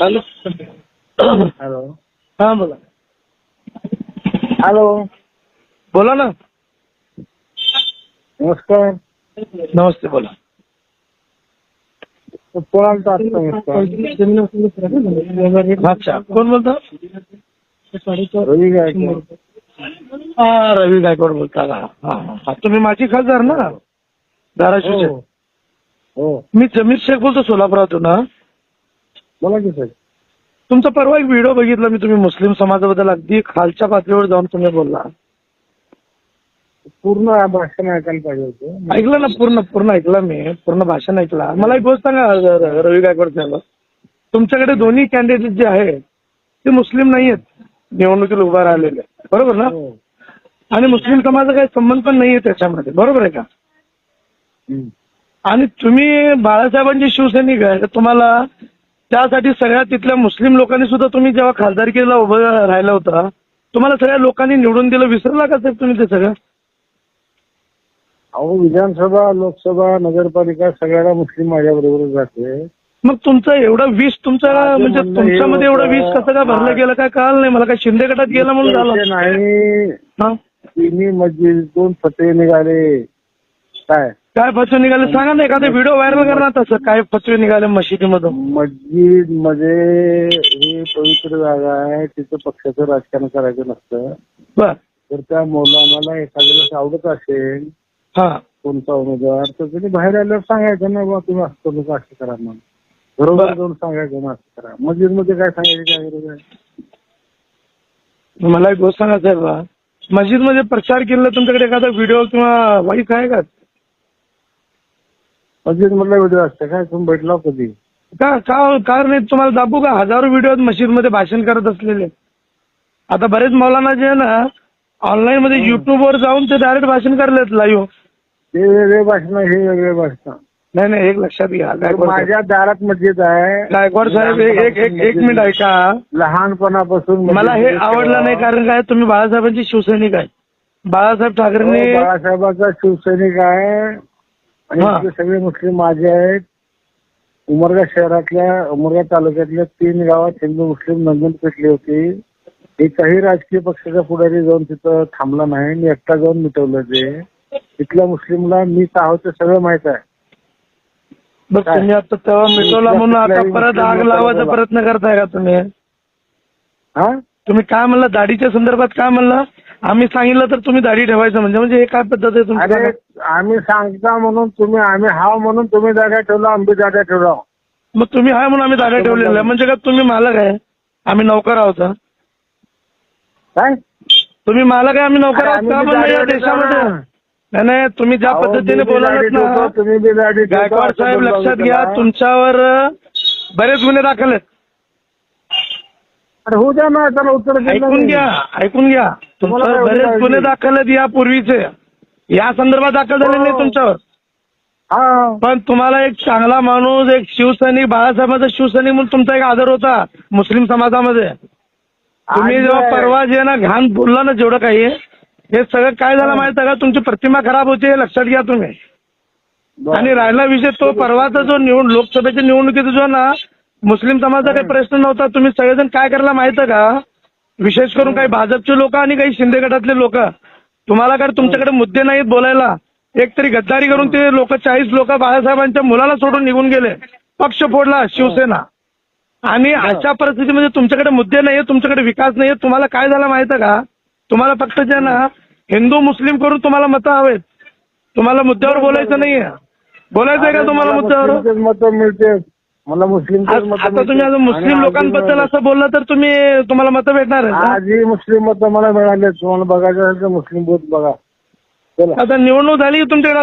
Hello. Hello. हा बोला. Hello. बोला ना. नमस्कार. नमस्ते बोला. कोणाला टाकतो नमस्कार? अच्छा कोण बोलता? रवी गायकवाड. हा रवी गायकवाड बोलता का? हा हा, हा. तुम्ही माझी खासदार ना? धाराशिवचे. हो. हो. मी जमीर शेख बोलतो सोलापुरातून हा. बोला की साहेब. तुमचा परवा एक व्हिडिओ बघितला मी तुम्ही मुस्लिम समाजाबद्दल अगदी खालच्या पातळीवर जाऊन तुम्ही बोलला. पूर्ण भाषण ऐकायला पाहिजे होतं. ऐकलं ना पूर्ण पूर्ण ऐकलं मी पूर्ण भाषण ऐकला. मला एक गोष्ट सांगा र- रवी गायकवाड साहेब. तुमच्याकडे दोन्ही कॅन्डिडेट जे आहे ते मुस्लिम नाही आहेत निवडणुकीला उभा राहिलेले. बरोबर ना? हो. आणि मुस्लिम समाजाचा काही संबंध पण नाहीये त्याच्यामध्ये. बरोबर आहे का? हम्म. आणि तुम्ही बाळासाहेबांचे शिवसैनिक आहे तर तुम्हाला त्यासाठी सगळ्या तिथल्या मुस्लिम लोकांनी सुद्धा तुम्ही जेव्हा खासदारकीला उभं राहिला होता तुम्हाला सगळ्या लोकांनी निवडून दिलं विसरला का साहेब तुम्ही ते सगळं? अहो विधानसभा लोकसभा नगरपालिका सगळ्याला मुस्लिम माझ्या बरोबरच जाते. मग तुमचं एवढं विष तुमचा म्हणजे तुमच्यामध्ये एवढं विष कसं काय भरलं गेलं काय कळलं नाही. मला काय शिंदे गटात गेलं म्हणून झालं. नाही? तिन्ही मस्जिदून फतवे निघाले. काय? काय फतवे निघाले? सांगा ना एखादा व्हिडिओ व्हायरल करणार तसं. काय फतवे निघाले मशिदीमधून? मस्जिदमध्ये ही पवित्र जागा आहे. तिथं पक्षाचं राजकारण करायचं नसतं. बर. तर त्या मौलानाला एखाद्याला आवडत असेल हा. कोणता उमेदवार तर त्यांनी बाहेर आल्यावर सांगायचं ना बा तुम्ही असं करू नका असं करा म्हणून. बरोबर बरं. जाऊन सांगायचं ना असं करा. मस्जिदमध्ये काय सांगायची काय गरज आहे मला एक गोष्ट सांगा साहेब मस्जिदमध्ये प्रचार केलेला तुमच्याकडे एखादा व्हिडिओ किंवा वाईफ आहे का? मस्जिद मधला व्हिडिओ असते काय तुम्ही भेटला कधी का का कारण नाही तुम्हाला दाबू का? हजारो व्हिडिओ मस्जिदमध्ये भाषण करत असलेले. आता बरेच मौलाना जे आहे ना ऑनलाईन मध्ये युट्यूबवर जाऊन ते डायरेक्ट भाषण करलेत लाईव्ह ते वेगळे भाषण हे वेगळे भाषण. नाही नाही एक लक्षात घ्या. तर गायकवाड साहेब. माझ्या दारात मस्जिद आहे. गायकवाड साहेब एक एक एक एक मिनिट ऐका. लहानपणापासून मला हे आवडलं नाही. कारण काय तुम्ही बाळासाहेबांची शिवसैनिक आहे. बाळासाहेब हो, ठाकरेंनी बाळासाहेबाचा शिवसैनिक आहे. आणि हा. इथले सगळे मुस्लिम माझे आहेत. उमरगा शहरातल्या उमरगा तालुक्यातल्या तीन गावात हिंदू मुस्लिम नंदन पेटली होती. एकही राजकीय पक्षाचा पुढारी जाऊन तिथं थांबला नाही. मी एकटा जाऊन मिटवलं ते. तिथल्या मुस्लिमला मीच आहोत ते सगळं माहीत आहे. बघ काय? तुम्ही आता तेव्हा मिटवला म्हणून आता कुठल्याही परत आग लावायचा प्रयत्न करताय का तुम्ही? हा? तुम्ही काय म्हणलं दाढीच्या संदर्भात काय म्हणलं? आम्ही सांगितलं तर तुम्ही दाढी ठेवायचं म्हणजे म्हणजे हे काय पद्धत आहे अरे तुमची आम्ही सांगता म्हणून तुम्ही आम्ही हाव म्हणून तुम्ही जागा ठेवला आम्ही जागा ठेवला मग तुम्ही आहे म्हणून आम्ही दाढ्या ठेवलेल्या आहे. म्हणजे का तुम्ही मालक आहे आम्ही नौकर आहोत? काय तुम्ही मालक आहे आम्ही नौकर आहोत आम्ही का बी म्हणलं या देशामध्ये. नाही नाही तुम्ही ज्या अहो, पद्धतीने मी बी बोलालात दाढी ना ठेवतो, तुम्ही बी दाढी ठेवता, गायकवाड असं साहेब लक्षात घ्या. तुमच्यावर अ, बरेच गुन्हे दाखल आहेत अरे होऊ द्या ना त्याला उत्तर दिलं ऐकून नाही. घ्या ऐकून घ्या तुमच्यावर बरेच? गुन्हे दाखल आहेत यापूर्वीचे या संदर्भात दाखल झाले नाही हो. तुमच्यावर हा पण तुम्हाला एक चांगला माणूस एक शिवसैनिक बाळासाहेबांचा शिवसैनिक म्हणून तुमचा एक आदर होता मुस्लिम समाजामध्ये तुम्ही जेव्हा. परवा जे ना घाण बोलला ना जेवढं काही हे सगळं काय झालं. माहिती का तुमची प्रतिमा खराब होते हे लक्षात घ्या तुम्ही. आणि राहिला विषय तो परवाचा जो निवड लोकसभेच्या निवडणुकीचा जो ना मुस्लिम समाजाचा काही प्रश्न नव्हता तुम्ही सगळेजण काय करायला माहिती का विशेष करून काही भाजपचे लोक आणि काही शिंदे गटातले लोक. तुम्हाला काय तुमच्याकडे मुद्दे नाहीत बोलायला? एक तरी गद्दारी करून ते लोक चाळीस लोक बाळासाहेबांच्या मुलाला सोडून निघून गेले. पक्ष फोडला शिवसेना. आणि अशा परिस्थितीमध्ये तुमच्याकडे मुद्दे नाहीये तुमच्याकडे विकास नाहीये तुम्हाला काय झालं माहिती आहे का? तुम्हाला फक्त जे ना हिंदू मुस्लिम करून तुम्हाला मतं हवेत. तुम्हाला मुद्द्यावर बोलायचं नाहीये. बोलायचं आहे का तुम्हाला मुद्द्यावर? मत मिळते मला मुस्लिम आता तुम्ही आता मुस्लिम लोकांबद्दल असं बोललं तर तुम्ही तुम्हाला मतं भेटणार? आजही मुस्लिम मत मला मिळाले तुम्हाला बघायचं असेल तर मुस्लिम बूथ बघा. आता निवडणूक झाली तुमच्याकडे